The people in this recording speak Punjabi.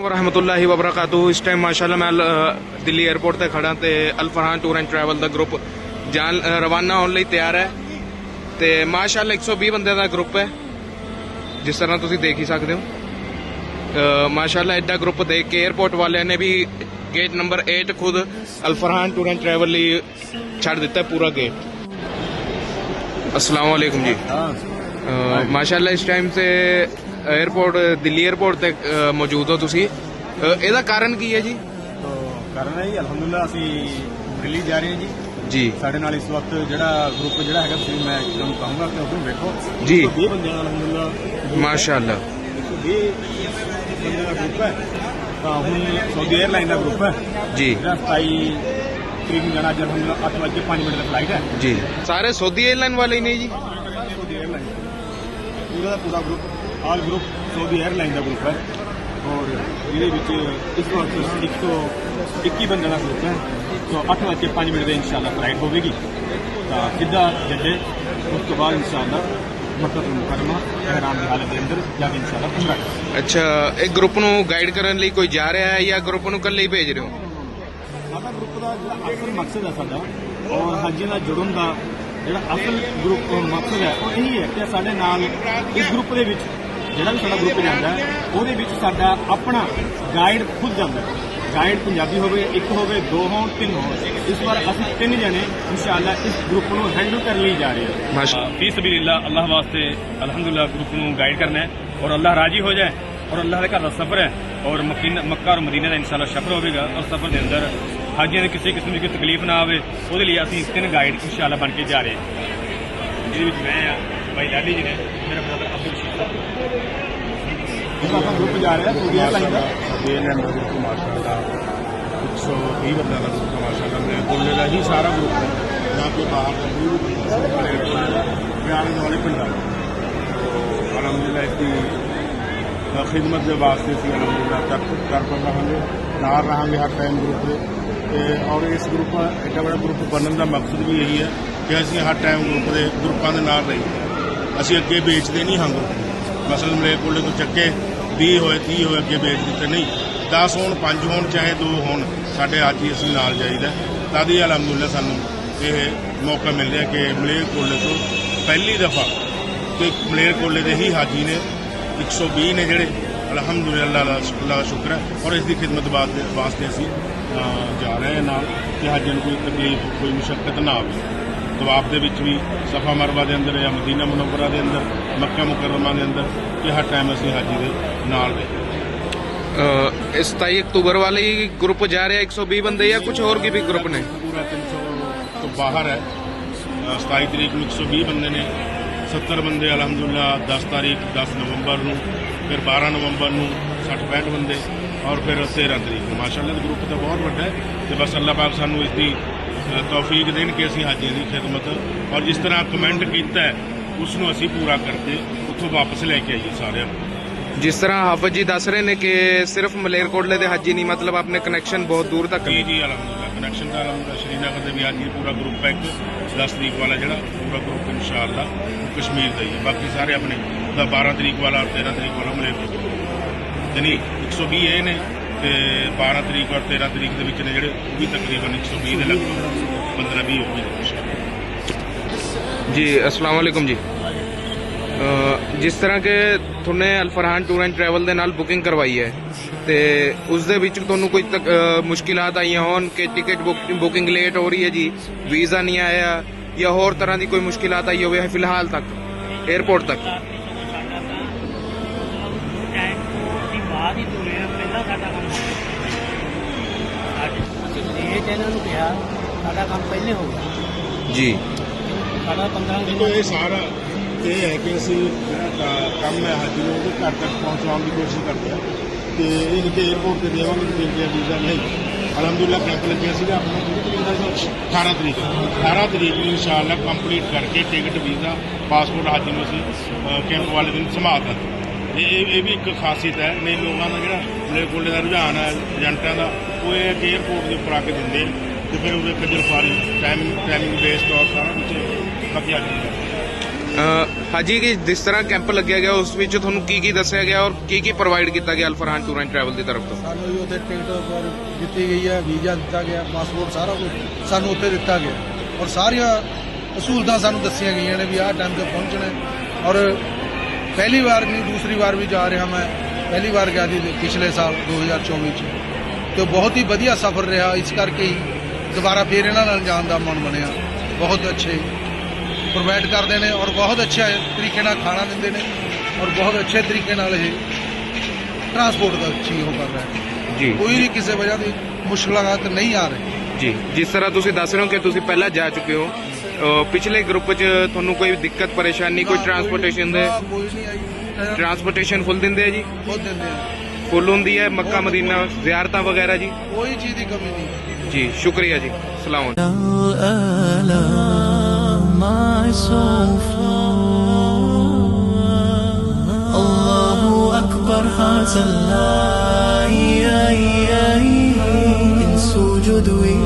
ਵਰਹਿਮਤੁਲਾਹੀ ਵਬਰਕਾਤੂ ਇਸ ਟਾਈਮ ਮਾਸ਼ਾਅੱਲਾ ਮੈਂ ਦਿੱਲੀ 에ਅਰਪੋਰਟ ਤੇ ਖੜਾ ਤੇ ਅਲਫਰਹਾਨ ਟੂਰ ਐਂਡ ਟਰੈਵਲ ਦਾ ਗਰੁੱਪ ਜਾਨ ਰਵਾਨਾ ਹੋਣ ਲਈ ਤਿਆਰ ਹੈ। ਤੇ ਮਾਸ਼ਾਅੱਲਾ 120 ਬੰਦੇ ਦਾ ਗਰੁੱਪ ਹੈ। ਜਿਸ ਤਰ੍ਹਾਂ ਤੁਸੀਂ ਦੇਖ ਹੀ ਸਕਦੇ ਹੋ। ਮਾਸ਼ਾਅੱਲਾ ਐਡਾ ਗਰੁੱਪ ਦੇਖ ਕੇ 에ਅਰਪੋਰਟ ਵਾਲਿਆਂ ਨੇ ਵੀ ਗੇਟ ਨੰਬਰ 8 ਖੁਦ ਅਲਫਰਹਾਨ ਟੂਰ ਐਂਡ ਟਰੈਵਲ ਲਈ ਛੱਡ ਦਿੱਤਾ ਪੂਰਾ ਗੇਟ ਅਸਲਾਮ ਜੀ। ਮਾਸ਼ਾਅੱਲਾ ਇਸ ਟਾਈਮ ਤੇ 에어ਪੋਰਟ ਦਿੱਲੀ 에어ਪੋਰਟ ਤੇ ਮੌਜੂਦ ਹੋ ਤੁਸੀਂ। ਇਹਦਾ ਕਾਰਨ ਕੀ ਹੈ ਜੀ? तो कर रहे हैं ਅਸੀਂ ਦਿੱਲੀ ਜਾ ਰਹੇ ਹਾਂ ਜੀ। ਜੀ। ਸਾਡੇ ਨਾਲ ਇਸ ਵਕਤ ਜਿਹੜਾ ਗਰੁੱਪ ਜਿਹੜਾ ਹੈਗਾ ਤੁਸੀਂ ਮੈਂ ਤੁਹਾਨੂੰ ਕਹੂੰਗਾ ਕਿ ਉਹਨੂੰ ਵੇਖੋ ਜੀ। 120 ਬੰਦਿਆਂ ਦਾ ਅਲਹਮਦੁਲਿਲਾ ਮਾਸ਼ਾਅੱਲਾ। 120 ਬੰਦਿਆਂ ਦਾ ਗਰੁੱਪ ਹੈ। ਤਾਂ ਹੁਣ ਸਾਊਦੀ 에ਅਰਲਾਈਨ ਦਾ ਗਰੁੱਪ ਹੈ। ਜੀ। ਜਿਹੜਾ 27 ਤਰੀਕ ਨੂੰ ਜਾਣਾ ਅੱਜ ਵਜੇ 5 ਮਿੰਟ ਦਾ ਫਲਾਈਟ ਹੈ। ਜੀ। ਸਾਰੇ ਸੋਦੀ ਏਅਰਲਾਈਨ ਵਾਲੇ ਨੇ ਜੀ। ਪੂਰਾ ਪੂਰਾ group all group Saudi airline ਦਾ ਗਰੁੱਪ ਹੈ। ਔਰ ਇਹਦੇ ਵਿੱਚ ਇਸ ਵਕਤ 121 ਬੰਦਿਆਂ ਦਾ ਗਰੁੱਪ ਹੈ। ਸੋ 8 ਵਜੇ 5 ਮਿੰਟ ਦੇ ਇਨਸ਼ਾਅੱਲਾ ਫਲਾਈਟ ਹੋਵੇਗੀ। ਤਾਂ ਸਿੱਧਾ ਜੱਦੇ ਉਸ ਤੋਂ ਬਾਅਦ ਇਨਸ਼ਾਅੱਲਾ ਮੱਕਾ ਤੋਂ ਮੁਕਰਮਾ ਇਹਰਾਮ ਦੀ ਹਾਲਤ ਦੇ ਅੰਦਰ ਜਾ ਕੇ ਇਨਸ਼ਾਅੱਲਾ ਕਰਾਂਗੇ ਅੱਛਾ ਇਹ ਗਰੁੱਪ ਨੂੰ ਗਾਈਡ ਕਰਨ ਲਈ ਕੋਈ ਜਾ ਰਿਹਾ ਹੈ ਜਾਂ ਗਰੁੱਪ ਨੂੰ ਇਕੱਲੇ ਹੀ ਭੇਜ ਰਹੇ ਹੋ? ਸਾਡਾ ਗਰੁੱਪ ਦਾ ਜਿਹੜਾ ਅਸਲ ਮਕਸਦ ਹੈ ਸਾਡਾ ਔਰ ਹਾਜੀ ਨਾਲ ਜੁੜਨ ਦਾ ਜਿਹੜਾ ਅਸਲ ਗਰੁੱਪ ਮਕਸਦ ਹੈ ਉਹ ਇਹੀ ਹੈ ਕਿ ਸਾਡੇ ਨਾਲ ਇਸ ਗਰੁੱਪ ਦੇ ਵਿੱਚ ਜਿਹੜਾ ਵੀ ਸਾਡਾ ਗਰੁੱਪ ਜਾਂਦਾ ਉਹਦੇ ਵਿੱਚ ਸਾਡਾ ਆਪਣਾ ਗਾਈਡ ਖੁਦ ਜਾਂਦਾ ਗਾਈਡ ਪੰਜਾਬੀ ਹੋਵੇ ਇੱਕ ਹੋਵੇ ਦੋ ਹੋਣ ਤਿੰਨ ਹੋਣ। ਇਸ ਵਾਰ ਅਸੀਂ ਤਿੰਨ ਜਣੇ ਇਨਸ਼ਾਅੱਲਾ ਇਸ ਗਰੁੱਪ ਨੂੰ ਹੈਂਡਲ ਕਰਨ ਲਈ ਜਾ ਰਹੇ ਹਾਂ। ਮਾਸ਼ਾ ਫੀ ਸਬੀਲਿਲlah ਅੱਲਾਹ ਵਾਸਤੇ ਅਲਹਮਦੁਲਿਲਾ ਗਰੁੱਪ ਨੂੰ ਗਾਈਡ ਕਰਨਾ ਹੈ ਔਰ ਅੱਲਾਹ ਰਾਜੀ ਹੋ ਜਾਏ ਔਰ ਅੱਲਾਹ ਦੇ ਘਰ ਦਾ ਸਫਰ ਹੈ ਔਰ ਮੱਕਾ ਔਰ ਮਦੀਨਾ ਦਾ ਇਨਸ਼ਾਅੱਲਾ ਸਫਰ ਹੋਵੇਗਾ ਔਰ ਸਫਰ ਦੇ ਅੰਦਰ ਹਾਜੀਆਂ ਨੂੰ ਕਿਸੇ ਕਿਸਮ ਦੀ ਕੋਈ ਤਕਲੀਫ ਨਾ ਆਵੇ ਉਹਦੇ ਲਈ ਅਸੀਂ ਤਿੰਨ ਗਾਈਡ ਇਨਸ਼ਾਅੱਲਾ ਬਣ ਕੇ ਜਾ ਰਹੇ ਹਾਂ। ਜਿਹਦੇ ਵਿੱਚ ਮੈਂ ਆ ਭਾਈ ਲਾਲੀ ਜੀ ਨੇ ਮੇਰਾ ਬ੍ਰਦਰ ਅਬਦੁਲ ਸ਼ੀਰ ਇਸ ਆਪਾਂ ਗਰੁੱਪ ਜਾ ਰਿਹਾ ਸਾਊਦੀ 에ਅਰਲਾਈਨ ਦਾ। ਏਐਨਐਮ ਦਾ ਗਰੁੱਪ ਮਾਸ਼ਾਅੱਲਾ 120 ਬੰਦਿਆਂ ਦਾ ਗਰੁੱਪ ਮਾਸ਼ਾਅੱਲਾ ਮੈਂ ਕੋਲੇ ਦਾ ਹੀ ਸਾਰਾ ਗਰੁੱਪ ਹੈ। ਨਾ ਕਿ ਬਾਹਰ ਦਾ ਕੋਈ ਵੀ ਬੰਦਾ ਬਿਆਨ ਵਾਲੇ ਪਿੰਡਾਂ ਤੋਂ ਅਲਹਮਦੁਲਿਲਾ ਇਸ ਦੀ ਖਿਦਮਤ ਦੇ ਵਾਸਤੇ ਸੀ ਅਲਹਮਦੁਲਿਲਾ ਤੱਕ ਕਰ ਰਹਾਂਗੇ। ਨਾਲ ਰਹਾਂਗੇ ਹਰ ਟਾਈਮ ਗਰੁੱਪ ਦੇ ਤੇ ਔਰ ਇਸ ਗਰੁੱਪ ਐਡਾ ਵੱਡਾ ਗਰੁੱਪ ਬਣਨ ਦਾ ਮਕਸਦ ਵੀ ਇਹੀ ਹੈ ਕਿ ਅਸੀਂ ਹਰ ਟਾਈਮ ਗਰੁੱਪ ਦੇ ਗਰੁੱਪਾਂ ਦੇ ਨਾਲ ਰਹੀਏ। ਅਸੀਂ ਅੱਗੇ ਵੇਚਦੇ ਨਹੀਂ ਹਾਂ ਗਰੁੱਪ ਮਸਲਨ ਮਲੇਕੋਲੇ ਤੋਂ ਚੱਕੇ। 20 ਹੋਏ 30 ਹੋਏ ਅੱਗੇ ਵੇਚ ਦਿੱਤੇ, ਨਹੀਂ 10 ਹੋਣ 5 ਹੋਣ, ਚਾਹੇ 2 ਹੋਣ, ਸਾਡੇ ਅੱਜ ਹੀ ਅਸੀਂ ਨਾਲ ਜਾਈਦਾ। ਤਾਂ ਦੀ ਅਲਹਮਦੁਲਿਲਾ ਸਾਨੂੰ ਇਹ ਮੌਕਾ ਮਿਲ ਰਿਹਾ ਕਿ ਮਲੇਰ ਕੋਲੇ ਤੋਂ ਪਹਿਲੀ ਦਫਾ ਕਿ ਮਲੇਰ ਕੋਲੇ ਦੇ ਹੀ ਹਾਜੀ ਨੇ 120 ਨੇ ਜਿਹੜੇ, ਅਲਹਮਦੁਲਿਲਾ ਅੱਲਾਹ ਦਾ ਸ਼ੁਕਰ ਹੈ, ਔਰ ਇਸ ਦੀ ਖਿਦਮਤ ਵਾਸਤੇ ਵਾਸਤੇ ਅਸੀਂ ਜਾ ਰਹੇ ਹਾਂ ਨਾਲ ਕਿ ਹਾਜੀਆਂ ਨੂੰ ਕੋਈ ਤਕਲੀਫ, ਕੋਈ ਮੁਸ਼ਕਲ ਨਾ ਆਵੇ। ਤਵਾਫ ਦੇ ਵਿੱਚ ਵੀ ਸਫਾ ਮਰਵਾ ਦੇ ਅੰਦਰ ਜਾਂ ਮਦੀਨਾ ਮੁਨੱਵਰਾ ਦੇ ਅੰਦਰ ਮੱਕਾ ਮੁਕਰਰਮਾ ਦੇ ਅੰਦਰ ਕਿ ਹਰ ਟਾਈਮ ਅਸੀਂ ਹਾਜੀ ਦੇ ਨਾਲ ਰਹੇ। ਅ, ਇਸ 27 ਅਕਤੂਬਰ ਵਾਲੇ ਹੀ ਗਰੁੱਪ ਜਾ ਰਿਹਾ 120 ਬੰਦੇ ਜਾਂ ਕੁਝ ਹੋਰ ਕੀ ਵੀ ਗਰੁੱਪ ਨੇ? ਪੂਰਾ 300 ਤੋਂ ਬਾਹਰ ਹੈ। ਅ, 27 ਤਰੀਕ ਨੂੰ 120 ਬੰਦੇ ਨੇ। 70 ਬੰਦੇ ਅਲਹਮਦੁਲਿਲਾ 10 ਤਾਰੀਖ 10 ਨਵੰਬਰ ਨੂੰ ਫਿਰ 12 ਨਵੰਬਰ ਨੂੰ 60 65 ਬੰਦੇ ਔਰ ਫਿਰ 13 ਤਰੀਕ ਨੂੰ। ਮਾਸ਼ਾਅੱਲਾ ਇਹ ਗਰੁੱਪ ਤਾਂ ਬਹੁਤ ਵੱਡਾ ਹੈ ਤੇ ਬਸ ਅੱਲਾਹ ਪਾਕ ਸਾਨੂੰ ਇਸ ਦੀ ਤੌਫੀਕ ਦੇਣ ਕਿ ਅਸੀਂ ਹਾਜੀਆਂ ਦੀ ਖਿਦਮਤ ਔਰ ਜਿਸ ਤਰ੍ਹਾਂ ਕਮੈਂਟ ਕੀਤਾ ਹੈ ਉਸ ਨੂੰ ਅਸੀਂ ਪੂਰਾ ਕਰਕੇ ਉੱਥੋਂ ਵਾਪਸ ਲੈ ਕੇ ਆਈਏ ਸਾਰਿਆਂ ਨੂੰ। ਜਿਸ ਤਰ੍ਹਾਂ ਹਾਫਿਜ਼ ਜੀ ਦੱਸ ਰਹੇ ਨੇ ਕਿ ਸਿਰਫ ਮਲੇਰਕੋਟਲੇ ਦੇ ਹਾਜੀ ਨਹੀਂ ਮਤਲਬ ਆਪਣੇ ਕਨੈਕਸ਼ਨ ਬਹੁਤ ਦੂਰ ਤੱਕ ਜੀ ਜੀ ਅਲਹਮਦੁਲਿਲਾ। ਕਨੈਕਸ਼ਨ ਦਾ ਅਲਹਮਦੁਲਿਲਾ। ਸ਼੍ਰੀਨਗਰ ਦੇ ਵੀ ਅੱਜ ਹੀ ਪੂਰਾ ਗਰੁੱਪ ਹੈ ਇੱਕ 10 ਤਰੀਕ ਵਾਲਾ ਜਿਹੜਾ ਪੂਰਾ ਗਰੁੱਪ ਇਨਸ਼ਾਅੱਲਾ ਕਸ਼ਮੀਰ ਦਾ ਹੀ ਹੈ। ਬਾਕੀ ਸਾਰੇ ਆਪਣੇ ਦਾ 12 ਤਰੀਕ ਵਾਲਾ 13 ਤਰੀਕ ਵਾਲਾ ਮਲੇਰਕੋਟਲਾ ਯਾਨੀ 120 ਇਹ ਨੇ ਤੇ 12 ਤਰੀਕ ਔਰ 13 ਤਰੀਕ ਦੇ ਵਿੱਚ ਨੇ ਜਿਹੜੇ ਉਹ ਵੀ ਤਕਰੀਬਨ 120 ਦੇ ਲਗਭਗ 15 20 ਹੋ ਗਏ ਇਨਸ਼ਾਅੱਲਾ ਜੀ ਅਸਲਾਮ ਵਾਲੇਕੁਮ ਜੀ। ਜਿਸ ਤਰ੍ਹਾਂ ਕਿ ਤੁਹਾਨੇ ਅਲਫਰਹਾਨ ਟੂਰ ਐਂਡ ਟਰੈਵਲ ਦੇ ਨਾਲ ਬੁਕਿੰਗ ਕਰਵਾਈ ਹੈ ਤੇ ਉਸ ਦੇ ਵਿੱਚ ਤੁਹਾਨੂੰ ਕੋਈ ਤਕ- ਅ, ਆਈਆਂ ਹੋਣ ਕਿ ਟਿਕਟ ਬੁਕਿੰਗ ਲੇਟ ਹੋ ਰਹੀ ਹੈ ਜੀ ਵੀਜ਼ਾ ਨਹੀਂ ਆਇਆ ਜਾਂ ਹੋਰ ਤਰ੍ਹਾਂ ਦੀ ਕੋਈ ਮੁਸ਼ਕਿਲਾਤ ਆਈ ਹੋਵੇ ਫਿਲਹਾਲ ਤੱਕ 에ਅਰਪੋਰਟ ਤੱਕ? ਬਾਅਦ ਹੀ ਤੁਰੇ ਆ ਪਹਿਲਾਂ ਸਾਡਾ ਕੰਮ ਅੱਜ ਅਸੀਂ ਲੇਟ ਨੂੰ ਕਿਹਾ ਸਾਡਾ ਕੰਮ ਪਹਿਲੇ ਹੋ ਗਿਆ ਜੀ। ਸਾਡਾ 15 ਦੇਖੋ, ਇਹ ਸਾਰਾ ਇਹ ਹੈ ਕਿ ਅਸੀਂ ਜਿਹੜਾ ਕੰਮ ਹੈ ਹਾਜੀ ਨੂੰ, ਉਹਦੇ ਘਰ ਤੱਕ ਪਹੁੰਚਾਉਣ ਦੀ ਕੋਸ਼ਿਸ਼ ਕਰਦੇ ਆ ਤੇ ਇਹ ਕਿਤੇ ਏਅਰਪੋਰਟ ਤੇ ਨੂੰ ਤੇ ਜੇ ਵੀਜ਼ਾ ਨਹੀਂ। ਅਲਹਮਦੁਲਿਲਾ ਕੈਂਪ ਲੱਗਿਆ ਸੀਗਾ ਆਪਣਾ, ਕਿਹੜੀ ਤਰੀਕ ਦਾ 18 ਤਰੀਕ। 18 ਤਰੀਕ ਨੂੰ ਇਨਸ਼ਾਅੱਲਾ ਕੰਪਲੀਟ ਕਰਕੇ ਟਿਕਟ ਵੀਜ਼ਾ ਪਾਸਪੋਰਟ ਹਾਜੀ ਨੂੰ ਅਸੀਂ ਕੈਂਪ ਵਾਲੇ ਦਿਨ ਸਮਾਤਾ ਇਹ ਇਹ ਵੀ ਇੱਕ ਖਾਸੀਅਤ ਹੈ। ਨਹੀਂ, ਲੋਕਾਂ ਦਾ ਜਿਹੜਾ ਮੇਰੇ ਕੋਲੇ ਦਾ ਰੁਝਾਨ ਹੈ, ਏਜੰਟਾਂ ਦਾ, ਉਹ ਇਹ ਕਿ ਏਅਰਪੋਰਟ ਦੇ ਉੱਪਰ ਆ ਕੇ ਦਿੰਦੇ ਤੇ ਫਿਰ ਉਹਦੇ ਖੱਜਲ ਖਾਰੀ ਟਾਈਮਿੰਗ ਟਾਈਮਿੰਗ ਬੇਸਡ ਔਰ ਸਾਰਾ ਕੁਝ ਬਾਕੀ ਆ ਹਾਜੀ ਕਿ ਜਿਸ ਤਰ੍ਹਾਂ ਕੈਂਪ ਲੱਗਿਆ ਗਿਆ ਉਸ ਵਿੱਚ ਤੁਹਾਨੂੰ ਕੀ ਕੀ ਦੱਸਿਆ ਗਿਆ ਔਰ ਕੀ ਕੀ ਪ੍ਰੋਵਾਈਡ ਕੀਤਾ ਗਿਆ ਅਲਫਰਹਾਨ ਟੂਰ ਐਂਡ ਟਰੈਵਲ ਦੀ ਤਰਫ ਤੋਂ? ਸਾਨੂੰ ਵੀ ਉੱਥੇ ਟਿਕਟ ਪਰ ਦਿੱਤੀ ਗਈ ਹੈ ਵੀਜ਼ਾ ਦਿੱਤਾ ਗਿਆ ਪਾਸਪੋਰਟ ਸਾਰਾ ਕੁਝ ਸਾਨੂੰ ਉੱਥੇ ਦਿੱਤਾ ਗਿਆ। ਔਰ ਸਾਰੀਆਂ ਅਸੂਲਤਾਂ ਸਾਨੂੰ ਦੱਸੀਆਂ ਗਈਆਂ ਨੇ ਵੀ ਆਹ ਟਾਈਮ ਤੇ ਪਹੁੰਚਣਾ ਹੈ। ਔਰ ਪਹਿਲੀ ਵਾਰ ਨਹੀਂ ਦੂਸਰੀ ਵਾਰ ਵੀ ਜਾ ਰਿਹਾ ਮੈਂ। ਪਹਿਲੀ ਵਾਰ ਗਿਆ ਸੀ ਪਿਛਲੇ ਸਾਲ 2024 ਚ। ਤੇ ਬਹੁਤ ਹੀ ਵਧੀਆ ਸਫ਼ਰ ਰਿਹਾ। ਇਸ ਕਰਕੇ ਹੀ ਦੁਬਾਰਾ ਫੇਰ ਇਹਨਾਂ ਨਾਲ ਜਾਣ ਦਾ ਮਨ ਬਣਿਆ। ਬਹੁਤ ਅੱਛੇ ਪ੍ਰੋਵਾਈਡ ਕਰਦੇ ਨੇ ਔਰ ਬਹੁਤ ਅੱਛੇ ਤਰੀਕੇ ਨਾਲ ਖਾਣਾ ਦਿੰਦੇ ਨੇ ਔਰ ਬਹੁਤ ਅੱਛੇ ਤਰੀਕੇ ਨਾਲ ਇਹ ਟਰਾਂਸਪੋਰਟ ਦਾ ਅੱਛੀ ਉਹ ਕਰ ਰਿਹਾ ਜੀ। ਕੋਈ ਵੀ ਕਿਸੇ ਵਜ੍ਹਾ ਦੀ ਮੁਸ਼ਕਲਾਤ ਨਹੀਂ ਆ ਰਹੀ। ਜੀ ਜਿਸ ਤਰ੍ਹਾਂ ਤੁਸੀਂ ਦੱਸ ਰਹੇ ਹੋ ਕਿ ਤੁਸੀਂ ਪਹਿਲਾਂ ਜਾ ਚੁੱਕੇ ਹੋ ਪਿਛਲੇ ਗਰੁੱਪ 'ਚ ਤੁਹਾਨੂੰ ਕੋਈ ਦਿੱਕਤ ਪਰੇਸ਼ਾਨੀ ਕੋਈ ਟਰਾਂਸਪੋਰਟੇਸ਼ਨ ਦੇ ਟਰਾਂਸਪੋਰਟੇਸ਼ਨ ਫੁੱਲ ਦਿੰਦੇ ਆ ਜੀ? ਬਹੁਤ ਦਿੰਦੇ ਆ। ਫੁੱਲ ਹੁੰਦੀ ਹੈ ਮੱਕਾ ਮਦੀਨਾ ਜ਼ਿਆਰਤਾਂ ਵਗੈਰਾ ਜੀ? ਕੋਈ ਚੀਜ਼ ਦੀ ਕਮੀ ਨਹੀਂ। ਜੀ ਸ਼ੁਕਰੀਆ ਜੀ ਸਲਾਮ معسوف الله أكبر حسن لا إن